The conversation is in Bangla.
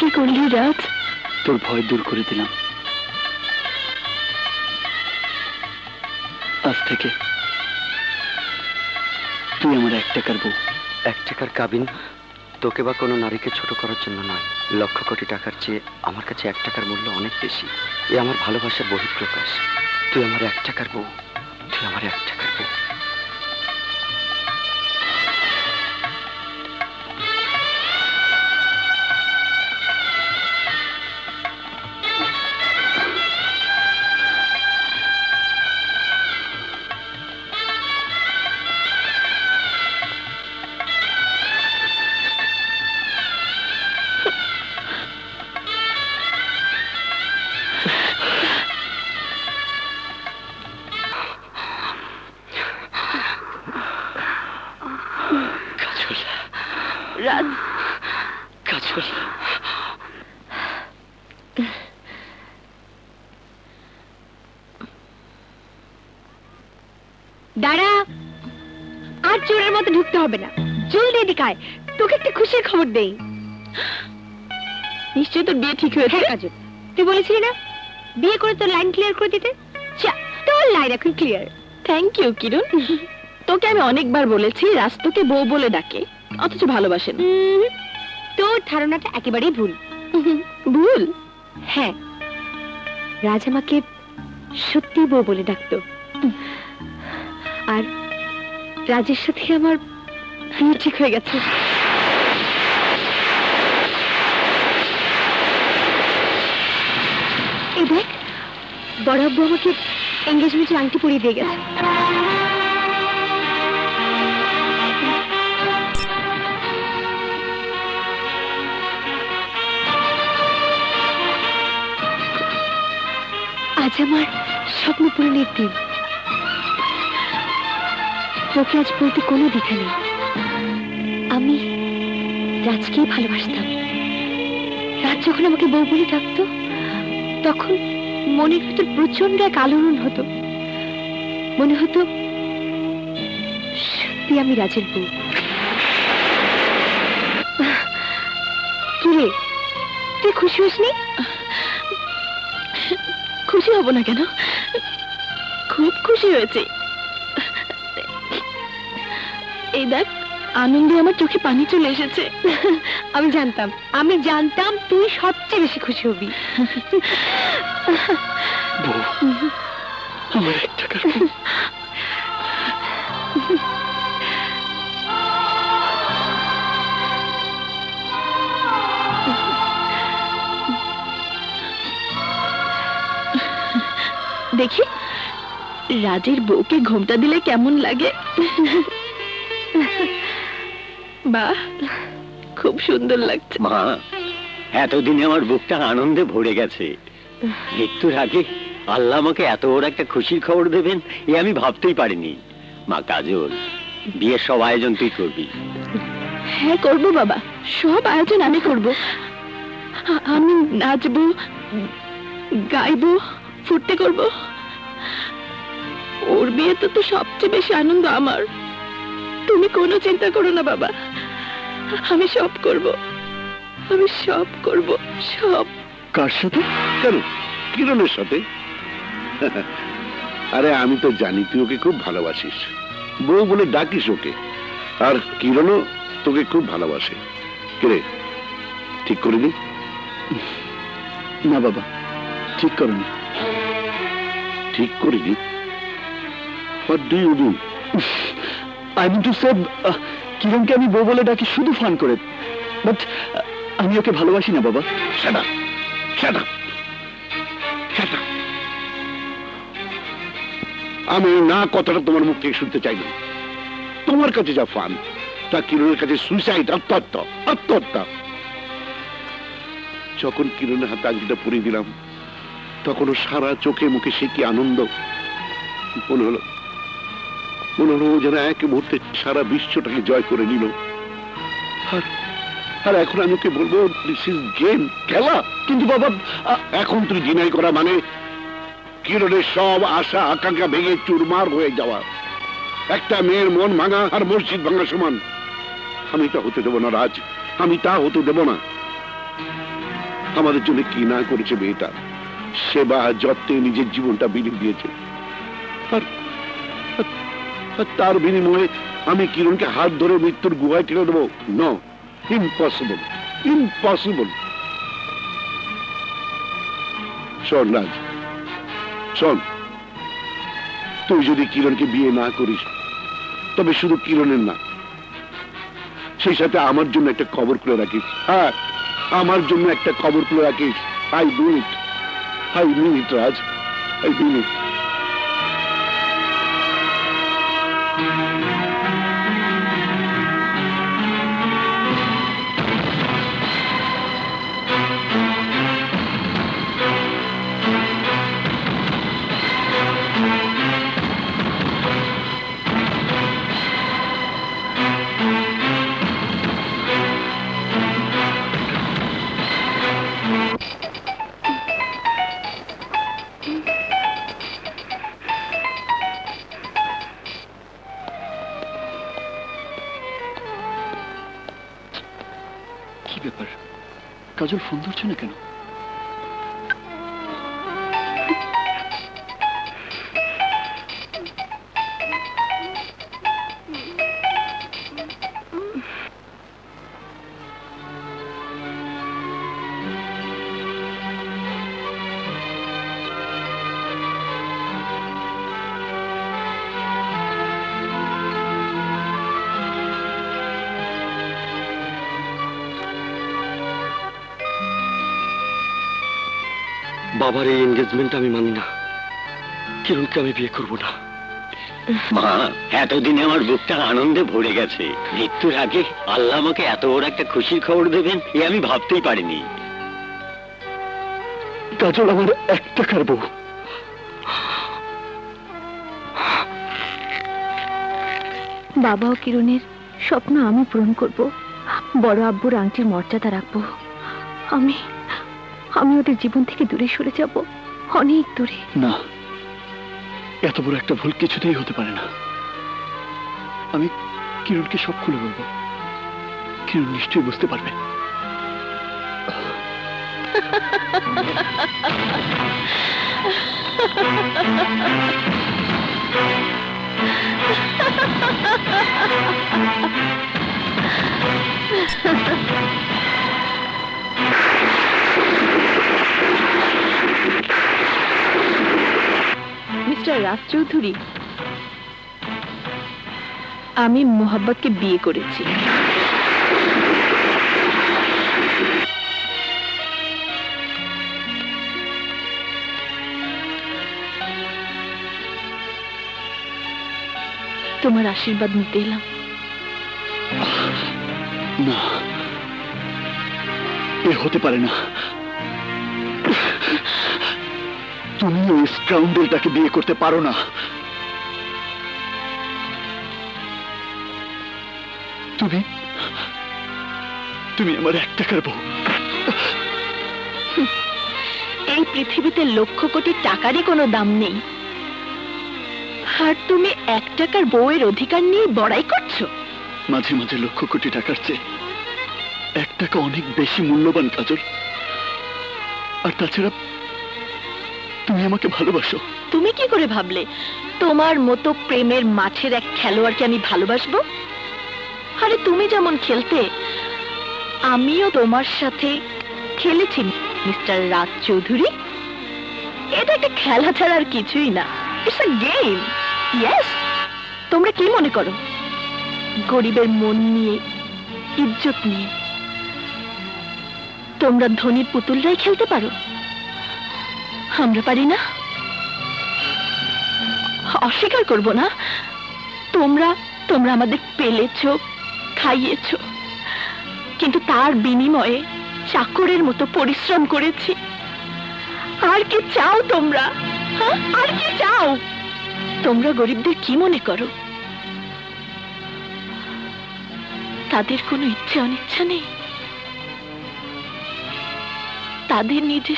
কি করলি রাজ? তোর ভয় দূর করে দিলাম। আজ থেকে তুই আমার এক টাকার বউ। এক টাকার কাবিন? তোকে বা কোনো নারীকে ছোট করার জন্য নয়। লক্ষ কোটি টাকার চেয়ে আমার কাছে এক টাকার মূল্য অনেক বেশি। এ আমার ভালোবাসার বহিঃপ্রকাশ। তুই আমার এক টাকার বউ। তুই আমার এক টাকার বউ। রাজ। কাজল দাঁড়া। আর চোরের মতো ঢুকতে হবে না। জলদি এদিকে আয়। তোকে একটা খুশির খবর দেই। নিশ্চয়ই তোর বিয়ে ঠিক হয়েছে। হ্যাঁ কাজল। তুই বলেছিলি না? বিয়ে করে তোর লাইন ক্লিয়ার করে দিতে? তোর লাইন এখন ক্লিয়ার থ্যাংক ইউ কিরণ। তোকে আমি অনেকবার বলেছি রাজ তোকে বউ বলে ডাকে। অথচ ভালোবাসেন। তোর ধারণাটা একেবারেই ভুল। ভুল? হ্যাঁ। রাজ আমাকে সত্যি বউ বলে ডাকতো। আর রাজের সাথে আমার বিয়ে ঠিক হয়ে গেছে। এই দেখ বড় আব্বু আমাকে এঙ্গেজমেন্টের আংটি পরিয়ে দিয়ে গেছে। আজ আমার স্বপ্ন দিন। তোকে আজ বলতে কোনো দ্বিধা নেই। আমি রাজকেই ভালোবাসতাম। রাজ যখন আমাকে বউ বলে ডাকতো, তখন মনের ভিতর প্রচণ্ড এক আলোড়ন হতো। মনে হতো, সত্যি আমি রাজের বউ। কি রে? তুই খুশি হসনি? খুশি হব না কেন? খুব খুশি হয়েছে। এই দেখ আনন্দে আমার চোখে পানি চলে এসেছে। আমি জানতাম আমি জানতাম তুই সবচেয়ে বেশি খুশি হবি। আমার এক দেখি। রাজের বউকে ঘোমটা দিলে কেমন লাগে? বাহ খুব সুন্দর লাগছে। মা এতদিনে আমার বুকটা আনন্দে ভরে গেছে। মৃত্যুর আগে আল্লাহ আমাকে এত বড় একটা খুশির খবর দেবেন এ আমি ভাবতেই পারিনি। মা কাজল বিয়ের সব আয়োজন তুই করবি। হ্যাঁ করব বাবা। সব আয়োজন আমি করব। আমি নাচবো গাইবো ফুর্তি করব। ওর বিয়েতে তো সবচেয়ে বেশি আনন্দ আমার। তুমি কোনো চিন্তা করো না বাবা। আমি সব করব। আমি সব করব সব। কার সাথে? কেন? কিরণের সাথে? আরে আমি তো জানি তুই ওকে খুব ভালোবাসিস। বউ বলে ডাকিস ওকে। আর কিরণও তোকে খুব ভালোবাসে। কিরে ঠিক করিনি? না বাবা ঠিক করনি। ঠিক করিনি? What do you do I mean to say কিরণকে আমি বউ বলে ডাকি শুধু ফান করে। বাট আমি ওকে ভালোবাসি না, বাবা। Up. Shut up. আমি না কথাটা তোমার মুখ থেকে শুনতে চাই না তোমার কাছে যা ফান, তা কিরণের কাছে সুইসাইড আত্মহত্যা আত্মহত্যা। যখন কিরণের হাতে আংটিটা পরিয়ে দিলাম তখন সারা চোখে মুখে সে কি আনন্দ। মনে হলো মনে হলো যেন এক মুহূর্তে সারা বিশ্বটাকে জয় করে নিল। আর আর এখন আমি ওকে বলব দিস ইজ গেম খেলা। কিন্তু বাবা এখন তুই ডিনাই করা মানে কিরণের সব আশা, আকাঙ্ক্ষা ভেঙে চুরমার হয়ে যাওয়া। একটা মেয়ের মন ভাঙা আর মসজিদ ভাঙা সমান। আমি তা হতে দেবো না, রাজ। আমি তা হতে দেব না। আমাদের জন্য কি না করেছে মেয়েটা? সেবা, যত্নে নিজের জীবনটা বিলিয়ে দিয়েছে। আর তার বিনিময়ে আমি কিরণকে হাত ধরে মৃত্যুর গুহায় ঠেলে দেবো ন ইম্পসিবল ইম্পসিবল শোন, রাজ। শোন। তুই যদি কিরণকে বিয়ে না করিস, তবে শুধু কিরণের না, সেই সাথে আমার জন্য একটা কবর খুলে রাখিস। হ্যাঁ আমার জন্য একটা কবর খুলে রাখিস। I mean it I mean it Raj. I mean it কি ব্যাপার? কাজল ফোন ধরছে না কেন? বাবার এই এনগেজমেন্ট আমি মানি না। কিরণকে আমি বিয়ে করব না? মা এতদিনে আমার বুকটা আনন্দে ভরে গেছে। মৃত্যুর আগে আল্লাহ আমাকে এত বড় একটা খুশির খবর দেবেন এ আমি ভাবতেই পারিনি। কাজল আমার এক টাকার বউ। বাবা ও কিরণের স্বপ্ন আমি পূরণ করব। বড় আব্বুর আংটির মর্যাদা রাখব। আমি আমি ওদের জীবন থেকে দূরে সরে যাব। অনেক দূরে। না এত বড় একটা ভুল কিছুতেই হতে পারে না। আমি কিরণকে সব খুলে বলব। কিরণ নিশ্চয়ই বুঝতে পারবে। মিস্টার রাজ চৌধুরী আমি মোহাব্বতকে বিয়ে করেছি। তোমার আশীর্বাদ নিতে এলাম। না এ হতে পারে না। তুমি ওই স্কাউন্ডেলটাকে বিয়ে করতে পারো না। তুমি তুমি আমার এক টাকার বউ। এই পৃথিবীতে লক্ষ কোটি টাকারই কোনো দাম নেই। আর তুমি এক টাকার বউয়ের অধিকার নিয়ে বড়াই করছ? মাঝে মাঝে লক্ষ কোটি টাকার চেয়ে এক টাকা অনেক বেশি মূল্যবান কাজল। আর তাছাড়া তুমি আমাকে ভালোবাসো। তুমি কি করে ভাবলে? তোমার মতো প্রেমের মাঠের এক খেলোয়াড়কে আমি ভালোবাসবো? আরে তুমি যেমন খেলতে, আমিও তোমার সাথে খেলেছি, মিস্টার রাজ চৌধুরী। এটা একটা খেলা ছাড়া আর কিছুই না। ইটস আ গেম ইয়েস তোমরা কি মনে করো? গরিবের মন নিয়ে, ইজ্জত নিয়ে, তোমরা ধনীর পুতুলরাই খেলতে পারো? আমরা পারি না। অস্বীকার করব না। তোমরা তোমরা আমাদের পেলেছ, খাইয়েছ। কিন্তু তার বিনিময়ে চাকরের মতো পরিশ্রম করেছি। আর কি চাও তোমরা? হ্যাঁ? আর কি চাও? তোমরা গরিবদের কি মনে করো? তাদের কোনো ইচ্ছে অনিচ্ছা নেই। তাদের নিজের